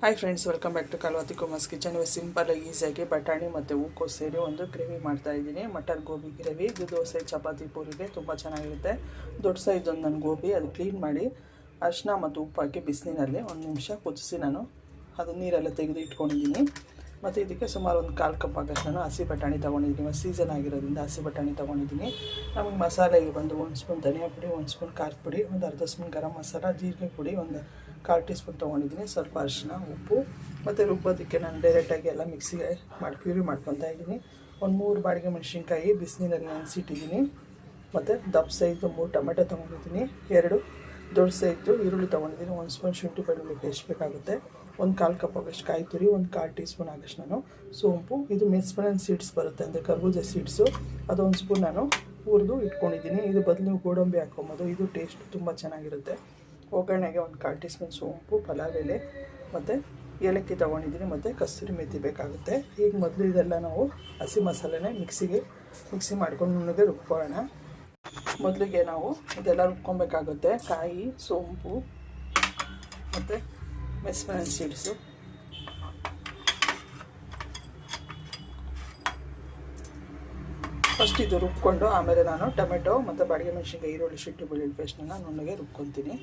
Hi friends welcome back to ಕಲ್ವತಿ ಕುಮಾಸ್ kitchen ಇವಾಗ simple ಈಸಿಯಾಗಿ ಬಟಾಣಿ ಮತ್ತು ಹೂಕೋಸು ಸೇರಿ ಒಂದು ಗ್ರೇವಿ ಮಾಡ್ತಾ ಇದ್ದೀನಿ. ಮಟರ್ ಗೋಬಿ ಗ್ರೇವಿ ಇದು ದೋಸೆ, ಚಪಾತಿ, ಪೂರಿಗೆ ತುಂಬ ಚೆನ್ನಾಗಿರುತ್ತೆ. ದೊಡ್ಡ ಸೈಜೊಂದು ನನ್ನ ಗೋಬಿ ಅದು ಕ್ಲೀನ್ ಮಾಡಿ ಅರಿಶಿನ ಮತ್ತು ಉಪ್ಪು ಹಾಕಿ ಬಿಸಿನೀರಲ್ಲಿ ಒಂದು ನಿಮಿಷ ಕುದಿಸಿ ನಾನು ಅದು ನೀರೆಲ್ಲ ತೆಗೆದು ಇಟ್ಕೊಂಡಿದ್ದೀನಿ. ಮತ್ತು ಇದಕ್ಕೆ ಸುಮಾರು ಒಂದು ಕಾಲು ಕಪ್ ಆಗಷ್ಟು ನಾನು ಹಸಿ ಬಟಾಣಿ ತೊಗೊಂಡಿದ್ದೀನಿ. ಸೀಸನ್ ಆಗಿರೋದ್ರಿಂದ ಹಸಿ ಬಟಾಣಿ ತೊಗೊಂಡಿದ್ದೀನಿ. ನಮಗೆ ಮಸಾಲೆಗೆ ಬಂದು ಒಂದು ಸ್ಪೂನ್ ಧನಿಯಾ ಪುಡಿ, ಒಂದು ಸ್ಪೂನ್ ಖಾರದ ಪುಡಿ, ಒಂದು ಅರ್ಧ ಸ್ಪೂನ್ ಗರಂ ಮಸಾಲ, ಜೀರಿಗೆ ಪುಡಿ, ಒಂದು ಕಾಲು ಟೀ ಸ್ಪೂನ್ ತೊಗೊಂಡಿದ್ದೀನಿ. ಸ್ವಲ್ಪ ಅರಿಶಿನ, ಉಪ್ಪು ಮತ್ತು ರುಬ್ಬೋದಕ್ಕೆ ನಾನು ಡೈರೆಕ್ಟಾಗಿ ಎಲ್ಲ ಮಿಕ್ಸಿಗೆ ಮಾಡಿ, ಪ್ಯೂರಿ ಮಾಡ್ಕೊತಾ ಇದ್ದೀನಿ. ಒಂದು ಮೂರು ಬಾಡಿಗೆ ಮೆಣಸಿನ್ಕಾಯಿ, ಬಿಸಿನೀರಲ್ಲಿ ನೆನೆಸಿಟ್ಟಿದ್ದೀನಿ ಮತ್ತು ದಪ್ಪ ಸೈಜು ಮೂರು ಟೊಮೆಟೊ ತೊಗೊಂಡಿದ್ದೀನಿ. ಎರಡು ದೊಡ್ಡ ಸೈಜು ಈರುಳ್ಳಿ ತೊಗೊಂಡಿದ್ದೀನಿ. ಒಂದು ಸ್ಪೂನ್ ಶುಂಠಿ ಬೆಳ್ಳುಳ್ಳಿ ಪೇಸ್ಟ್ ಬೇಕಾಗುತ್ತೆ. ಒಂದು ಕಾಲು ಕಪ್ ಆಗಷ್ಟು ಕಾಯಿ ತುರಿ, ಒಂದು ಕಾಲು ಟೀ ಸ್ಪೂನ್ ಆಗಷ್ಟು ನಾನು ಸೋಂಪು. ಇದು ಮೆಸ್ಪನನ್ ಸೀಡ್ಸ್ ಬರುತ್ತೆ ಅಂದರೆ ಕರ್ಬೂಜ ಸೀಡ್ಸು ಅದೊಂದು ಸ್ಪೂನ್ ನಾನು ಹುರಿದು ಇಟ್ಕೊಂಡಿದ್ದೀನಿ. ಇದು ಬದಲು ಗೋಡಂಬಿ ಹಾಕ್ಕೊಬೋದು. ಇದು ಟೇಸ್ಟ್ ತುಂಬ ಚೆನ್ನಾಗಿರುತ್ತೆ. ಒಗ್ಗರಣೆಗೆ ಒಂದು ಕಾಲು ಟೀ ಸ್ಪೂನ್ ಸೋಂಪು ಪಲಾವ್ ಎಲೆ ಮತ್ತು ಏಲಕ್ಕಿ ತೊಗೊಂಡಿದ್ದೀನಿ. ಮತ್ತು ಕಸ್ತೂರಿ ಮೆಥಿ ಬೇಕಾಗುತ್ತೆ. ಈಗ ಮೊದಲು ಇದೆಲ್ಲ ನಾವು ಹಸಿ ಮಸಾಲೆನೇ ಮಿಕ್ಸಿಗೆ ಮಿಕ್ಸಿ ಮಾಡ್ಕೊಂಡು ನುಣ್ಣಗೆ ರುಬ್ಕೊಳ್ಳೋಣ. ಮೊದಲಿಗೆ ನಾವು ಇದೆಲ್ಲ ರುಬ್ಕೊಬೇಕಾಗುತ್ತೆ. ಕಾಯಿ, ಸೋಂಪು ಮತ್ತು ಮೆಸ್ಮರನ್ ಸೀಡ್ಸು. ಫಸ್ಟ್ ಇದು ರುಬ್ಕೊಂಡು ಆಮೇಲೆ ನಾನು ಟೊಮೆಟೊ ಮತ್ತು ಬಾಡಿಗೆ ಮೆಣಸಿನ್ಕಾಯಿ, ಈರುಳ್ಳಿ, ಶುಂಠಿ, ಬೆಳ್ಳುಳ್ಳಿ ಪೇಸ್ಟನ್ನ ನುಣ್ಣಗೆ ರುಬ್ಕೊತೀನಿ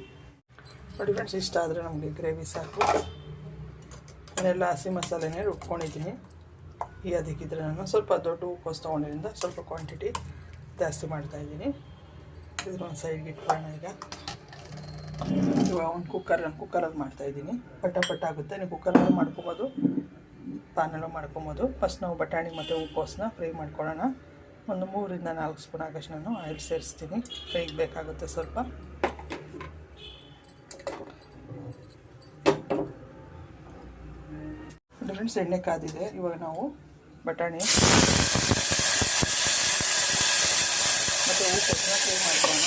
ನೋಡಿ ಫ್ರೆಂಡ್ಸ್, ಇಷ್ಟ ಆದರೆ ನಮಗೆ ಗ್ರೇವಿ ಸಾಕು. ನಾನೆಲ್ಲ ಹಸಿ ಮಸಾಲೆನೇ ರುಬ್ಕೊಂಡಿದ್ದೀನಿ. ಈ ಅದಕ್ಕಿದ್ರೆ ನಾನು ಸ್ವಲ್ಪ ದೊಡ್ಡ ಉಪ್ಪು ತೊಗೊಂಡಿರಿಂದ ಸ್ವಲ್ಪ ಕ್ವಾಂಟಿಟಿ ಜಾಸ್ತಿ ಮಾಡ್ತಾಯಿದ್ದೀನಿ ಇದ್ರ ಒಂದು ಸೈಡ್ಗೆ ಇಟ್ಕೊಳ್ಳೋಣ ಈಗ. ಇವಾಗ ಒಂದು ಕುಕ್ಕರ್ ಕುಕ್ಕರಲ್ಲಿ ಮಾಡ್ತಾಯಿದ್ದೀನಿ ಪಟ ಪಟ ಆಗುತ್ತೆ. ನೀವು ಕುಕ್ಕರಲ್ಲೂ ಮಾಡ್ಕೊಬೋದು. ಪಾನಲ್ಲೂ ಮಾಡ್ಕೊಬೋದು. ಫಸ್ಟ್ ನಾವು ಬಟಾಣಿ ಮತ್ತು ಹೂಕೋಸನ್ನ ಫ್ರೈ ಮಾಡ್ಕೊಳ್ಳೋಣ. ಒಂದು ಮೂರಿಂದ ನಾಲ್ಕು ಸ್ಪೂನ್ ಆಗಷ್ಟು ನಾನು ಆಯಿಲ್ ಸೇರಿಸ್ತೀನಿ. ಫ್ರೈಗೆ ಬೇಕಾಗುತ್ತೆ ಸ್ವಲ್ಪ. ಫ್ರೆಂಡ್ಸ್ ಎಣ್ಣೆ ಕಾದಿದೆ ಇವಾಗ ನಾವು ಬಟಾಣಿ ಮತ್ತು ಹೂಕೋಸನ್ನ ಫ್ರೈ ಮಾಡ್ಕೊಳ್ಳೋಣ.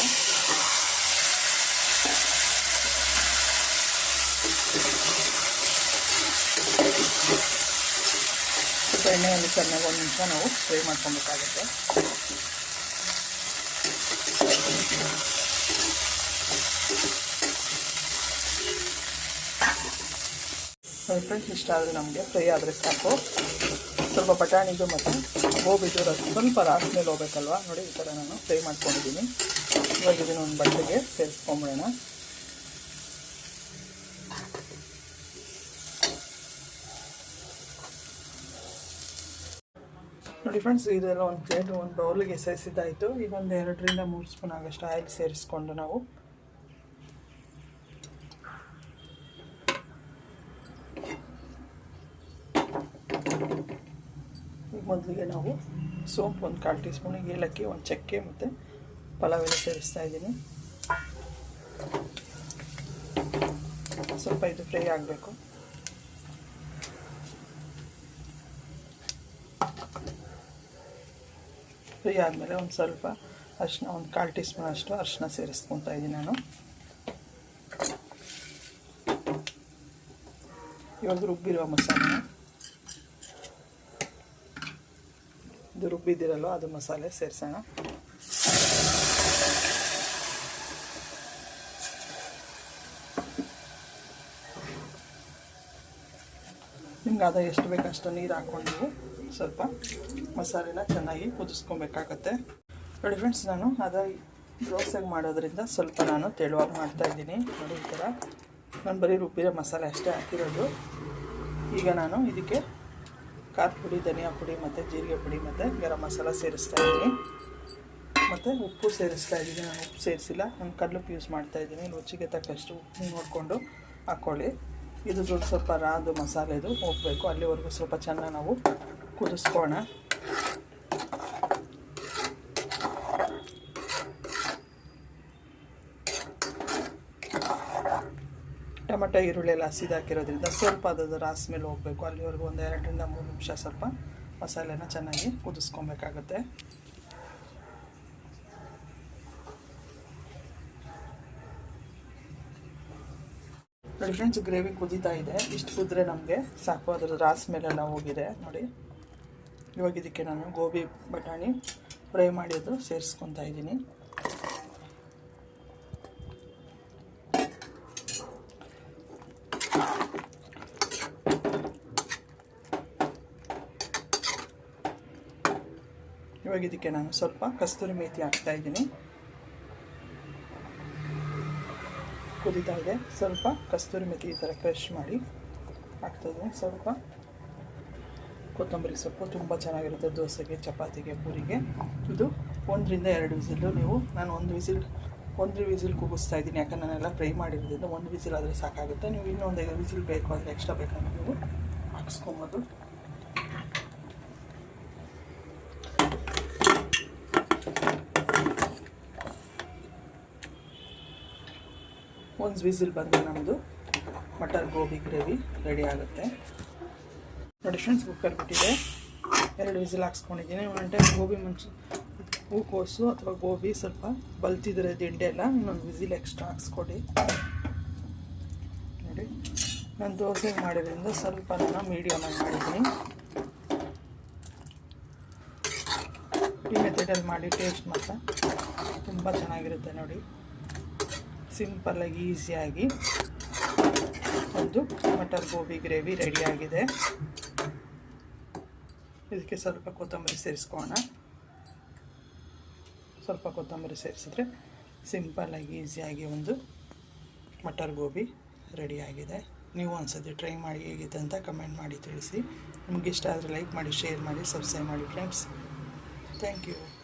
ಎಣ್ಣೆಯಲ್ಲಿ ಚೆನ್ನಾಗಿ ಒಂದು ನಿಮಿಷ ನಾವು ಫ್ರೈ ಮಾಡ್ಕೊಬೇಕಾಗುತ್ತೆ. ಫ್ರೆಂಡ್ಸ್ ಇಷ್ಟ ಆದರೆ ನಮಗೆ, ಫ್ರೈ ಆದರೆ ಸಾಕು. ಸ್ವಲ್ಪ ಬಟಾಣಿದು ಮತ್ತು ಗೋಬಿದು ರಸ, ಸ್ವಲ್ಪ ರಾಸ್ ಮೇಲೆ ಹೋಗ್ಬೇಕಲ್ವ? ನೋಡಿ, ಈ ಥರ ನಾನು ಫ್ರೈ ಮಾಡ್ಕೊಂಡಿದ್ದೀನಿ. ಇವಾಗ ಇದನ್ನು ಒಂದು ಬಟ್ಟೆಗೆ ಸೇರಿಸ್ಕೊಂಬಿಡೋಣ. ನೋಡಿ ಫ್ರೆಂಡ್ಸ್ ಇದೆಲ್ಲ ಒಂದು ಪ್ಲೇಟ್, ಒಂದು ಬೌಲಿಗೆ ಸೇರಿಸಿದ್ದಾಯಿತು. ಈಗ ಒಂದು ಎರಡರಿಂದ ಮೂರು ಸ್ಪೂನ್ ಆಗಷ್ಟು ಆಯಿಲ್ ಸೇರಿಸ್ಕೊಂಡು ನಾವು ಮೊದಲಿಗೆ ನಾವು ಸೋಂಪು ಒಂದು ಕಾಲು ಟೀ ಏಲಕ್ಕಿ ಒಂದು ಚಕ್ಕೆ ಮತ್ತು ಪಲಾವ್ ಎಲ್ಲ ಸೇರಿಸ್ತಾ ಇದ್ದೀನಿ. ಸ್ವಲ್ಪ ಇದು ಫ್ರೈ ಆಗಬೇಕು. ಫ್ರೈ ಆದಮೇಲೆ ಒಂದು ಸ್ವಲ್ಪ ಅರಿಶಿನ ಒಂದು ಕಾಲು ಟೀ ಸ್ಪೂನ್ ಅಷ್ಟು ಅರಿಶಿನ ಸೇರಿಸ್ಕೊತಾ ಇದ್ದೀನಿ ನಾನು. ಇವಾಗ ರುಬ್ಬಿರುವ ಮಸಾಲೆ ಇದು ರುಬ್ಬಿದ್ದಿರಲ್ವ ಅದು ಮಸಾಲೆ ಸೇರಿಸೋಣ. ನಿಮ್ಗೆ ಅದ ಎಷ್ಟು ಬೇಕಷ್ಟು ನೀರು ಹಾಕ್ಕೊಂಡು ನೀವು ಸ್ವಲ್ಪ ಮಸಾಲೆನ ಚೆನ್ನಾಗಿ ಕುದಿಸ್ಕೊಬೇಕಾಗತ್ತೆ. ನೋಡಿ ಫ್ರೆಂಡ್ಸ್ ನಾನು ಅದ ದೋಸೆಗೆ ಮಾಡೋದ್ರಿಂದ ಸ್ವಲ್ಪ ನಾನು ತೆಳುವಾಗಿ ಮಾಡ್ತಾಯಿದ್ದೀನಿ ನೋಡಿ ಈ ಥರ ನಾನು ಬರೀ ರುಬ್ಬಿರೋ ಮಸಾಲೆ ಅಷ್ಟೇ ಹಾಕಿರೋದು. ಈಗ ನಾನು ಇದಕ್ಕೆ ಖಾರ ಪುಡಿ, ಧನಿಯಾ ಪುಡಿ ಮತ್ತು ಜೀರಿಗೆ ಪುಡಿ ಮತ್ತು ಗರಂ ಮಸಾಲ ಸೇರಿಸ್ತಾ ಇದ್ದೀನಿ. ಮತ್ತು ಉಪ್ಪು ಸೇರಿಸ್ತಾ ಇದ್ದೀನಿ. ನಾನು ಉಪ್ಪು ಸೇರಿಸಿಲ್ಲ. ನಾನು ಕಲ್ಲುಪ್ಪು ಯೂಸ್ ಮಾಡ್ತಾ ಇದ್ದೀನಿ. ರುಚಿಗೆ ತಕ್ಕಷ್ಟು ಉಪ್ಪು ನೋಡಿಕೊಂಡು ಹಾಕ್ಕೊಳ್ಳಿ ಇದು ಸ್ವಲ್ಪ ರಾದು ಮಸಾಲೆದು ಹೋಗಬೇಕು. ಅಲ್ಲಿವರೆಗೂ ಸ್ವಲ್ಪ ಚೆನ್ನಾಗಿ ನಾವು ಕುದಿಸ್ಕೋಣ ಟೊಮೆಟೊ, ಈರುಳ್ಳಿ ಎಲ್ಲ ಹಸಿದು ಹಾಕಿರೋದ್ರಿಂದ ಸ್ವಲ್ಪ ಅದು ರಾಸ್ ಮೇಲೆ ಹೋಗಬೇಕು. ಅಲ್ಲಿವರೆಗೂ ಒಂದು ಎರಡರಿಂದ ಮೂರು ನಿಮಿಷ ಸ್ವಲ್ಪ ಮಸಾಲೆನ ಚೆನ್ನಾಗಿ ಕುದಿಸ್ಕೊಬೇಕಾಗುತ್ತೆ. ನೋಡಿ ಫ್ರೆಂಡ್ಸ್ ಗ್ರೇವಿ ಕುದೀತಾ ಇದೆ. ಇಷ್ಟು ಕುದ್ರೆ ನಮಗೆ ಸಾಕು. ಅದರ ರಾಸ್ ಮೇಲೆಲ್ಲ ಹೋಗಿದೆ. ನೋಡಿ, ಇವಾಗ ಇದಕ್ಕೆ ನಾನು ಗೋಬಿ ಬಟಾಣಿ ಫ್ರೈ ಮಾಡಿದ್ದು ಸೇರಿಸ್ಕೊತಾ ಇದ್ದೀನಿ. ಇವಾಗ ಇದಕ್ಕೆ ನಾನು ಸ್ವಲ್ಪ ಕಸ್ತೂರಿ ಮೇಥಿ ಹಾಕ್ತಾ ಇದ್ದೀನಿ. ಕುದೀತಾ ಇದೆ. ಸ್ವಲ್ಪ ಕಸ್ತೂರಿ ಮೇಥಿ ಈ ಥರ ಫ್ರೆಶ್ ಮಾಡಿ ಹಾಕ್ತಾಯಿದ್ದೀನಿ ಸ್ವಲ್ಪ ಕೊತ್ತಂಬರಿ ಸೊಪ್ಪು ತುಂಬ ಚೆನ್ನಾಗಿರುತ್ತೆ. ದೋಸೆಗೆ, ಚಪಾತಿಗೆ, ಪೂರಿಗೆ. ಇದು ಒಂದರಿಂದ ಎರಡು ವಿಸಿಲು ನೀವು, ನಾನು ಒಂದು ವಿಸಿಲ್ ಒಂದು ವಿಸಿಲ್ ಕೂಗಿಸ್ತಾ ಇದ್ದೀನಿ. ಯಾಕಂದ್ರೆ ನಾನೆಲ್ಲ ಫ್ರೈ ಮಾಡಿರೋದ್ರಿಂದ ಒಂದು ವಿಸಿಲ್ ಆದರೆ ಸಾಕಾಗುತ್ತೆ. ನೀವು ಇನ್ನೊಂದು ಐದು ವಿಸಿಲ್ ಬೇಕು ಅಂದರೆ ಎಕ್ಸ್ಟ್ರಾ ಬೇಕಂದ್ರೆ ನೀವು ಹಾಕ್ಸ್ಕೊಬೋದು. ಒಂದು ವಿಸಿಲ್ ಬಂದು ನಮ್ಮದು ಮಟರ್ ಗೋಬಿ ಗ್ರೇವಿ ರೆಡಿ ಆಗುತ್ತೆ. ನೋಡಿ ಫ್ರೆಂಡ್ಸ್ ಕುಕ್ಕರ್ ಬಿಟ್ಟಿದೆ ಎರಡು ವಿಸಿಲ್ ಹಾಕ್ಸ್ಕೊಂಡಿದ್ದೀನಿ. ಒಂದು ಟೈಮ್ ಗೋಬಿ ಮುಂಚೆ ಹೂಕೋಸು ಅಥವಾ ಗೋಬಿ ಸ್ವಲ್ಪ ಬಲ್ತಿದ್ರೆ ದಿಂಡೆ ಎಲ್ಲ ಇನ್ನೊಂದು ವಿಸಿಲ್ ಎಕ್ಸ್ಟ್ರಾ ಹಾಕ್ಸ್ಕೊಡಿ. ನೋಡಿ, ನಾನು ದೋಸೆ ಮಾಡಿದ್ರಿಂದ ಸ್ವಲ್ಪ ನಾನು ಮೀಡಿಯಮಾಗಿ ಮಾಡಿದ್ದೀನಿ. ಈ ಮೆಥಡಲ್ಲಿ ಮಾಡಿ ಟೇಸ್ಟ್ ಮಾತ್ರ. ತುಂಬ ಚೆನ್ನಾಗಿರುತ್ತೆ ನೋಡಿ. ಸಿಂಪಲ್ಲಾಗಿ ಈಸಿಯಾಗಿ ಒಂದು ಮಟರ್ ಗೋಬಿ ಗ್ರೇವಿ ರೆಡಿಯಾಗಿದೆ ಇದಕ್ಕೆ ಸ್ವಲ್ಪ ಕೊತ್ತಂಬರಿ ಸೇರಿಸ್ಕೋಣ ಸ್ವಲ್ಪ ಕೊತ್ತಂಬರಿ ಸೇರಿಸಿದ್ರೆ ಸಿಂಪಲ್ಲಾಗಿ ಈಸಿಯಾಗಿ ಒಂದು ಮಟರ್ ಗೋಬಿ ರೆಡಿಯಾಗಿದೆ ನೀವು ಒಂದ್ಸತಿ ಟ್ರೈ ಮಾಡಿ ಹೇಗಿದೆ ಅಂತ ಕಮೆಂಟ್ ಮಾಡಿ ತಿಳಿಸಿ. ನಿಮ್ಗೆ ಇಷ್ಟ ಆದರೆ ಲೈಕ್ ಮಾಡಿ ಶೇರ್ ಮಾಡಿ ಸಬ್ಸ್ಕ್ರೈಬ್ ಮಾಡಿ ಫ್ರೆಂಡ್ಸ್ Thank you.